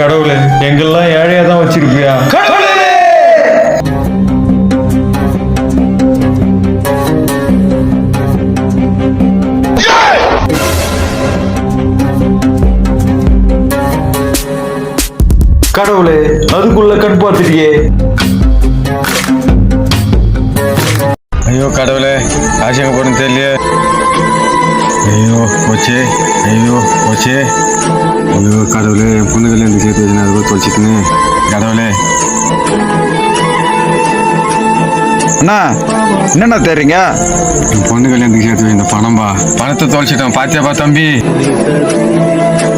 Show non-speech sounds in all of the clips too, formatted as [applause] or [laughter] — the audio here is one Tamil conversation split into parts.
கடவுளே எங்கெல்லாம் ஏழையா தான் வச்சிருப்பியா கடவுளே அதுக்குள்ள கண் பார்த்துட்டியே. போச்சு ஐயோ போச்சு ஐயோ கடவுளே என் பொண்ணுகளை எனக்கு சேர்த்து வச்சு நான் போய் கடவுளே. அண்ணா என்னண்ணா தெரியுங்க என் பொண்ணுகளை இந்த சேர்த்து இந்த பணம்பா பணத்தை தொலைச்சிட்டேன் பாத்தியாப்பா தம்பி?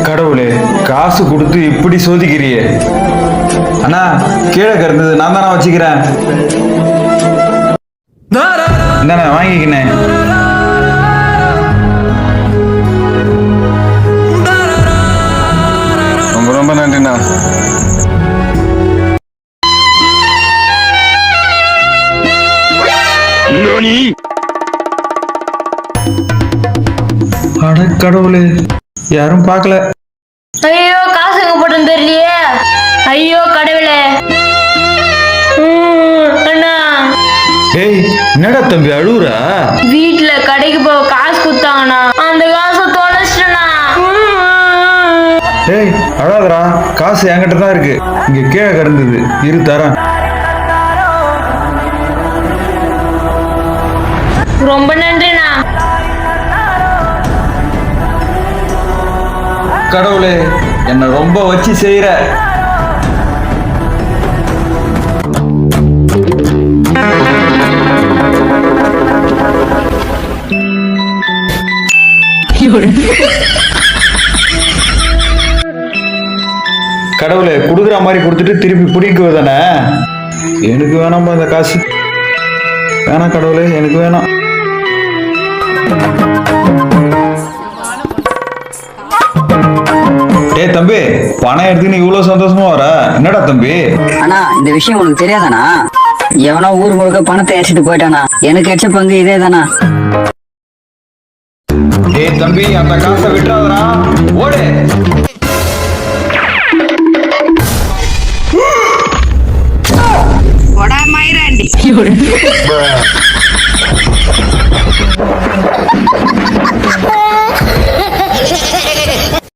கடவுளே காசு கொடுத்து இப்படி சோதிக்கிறியே. அண்ணா கீழே கிடந்தது நான் தானே வச்சுக்கிறேன். என்னண்ணா வாங்கிக்கினேன். அட கடவுளே யாரும் பார்க்கல. ஐயோ காசு எங்க போட்டேன்னு தெரியலையே. ஐயோ கடவுளே. உம், அண்ணா. டேய் என்னடா தம்பி அழுவுறா? வீட்ல கடைக்கு போக காசு கொடுத்தாங்கண்ணா. அந்த காசை தொலைச்சிட்டேண்ணா. உம். டேய் அழாதடா. காசு என்கிட்ட தான் இருக்கு. இங்க கீழே கிடந்தது. இரு தரேன். கடவுளே என்னை ரொம்ப வச்சு செய்யற கடவுளே கொடுக்குற மாதிரி கொடுத்துட்டு திருப்பி பிடிக்குவ தானே? எனக்கு வேணாம்பா இந்த காசு. வேணாம் கடவுளே எனக்கு வேணாம். தம்பி பணம் எடுத்து நீ இவ்வளவு சந்தோஷமா வர? என்னடா தம்பி? ஆனா இந்த விஷயம் உனக்கு தெரியாதானா எவனோ ஊர் முழுக்க பணத்தை அடிச்சுட்டு போயிட்டானா? எனக்கு அடிச்ச பங்கு இதே தானா ஏ தம்பி அந்த காசை விட்டுறாதடா. ஓடு. மயிராண்டி. [laughs]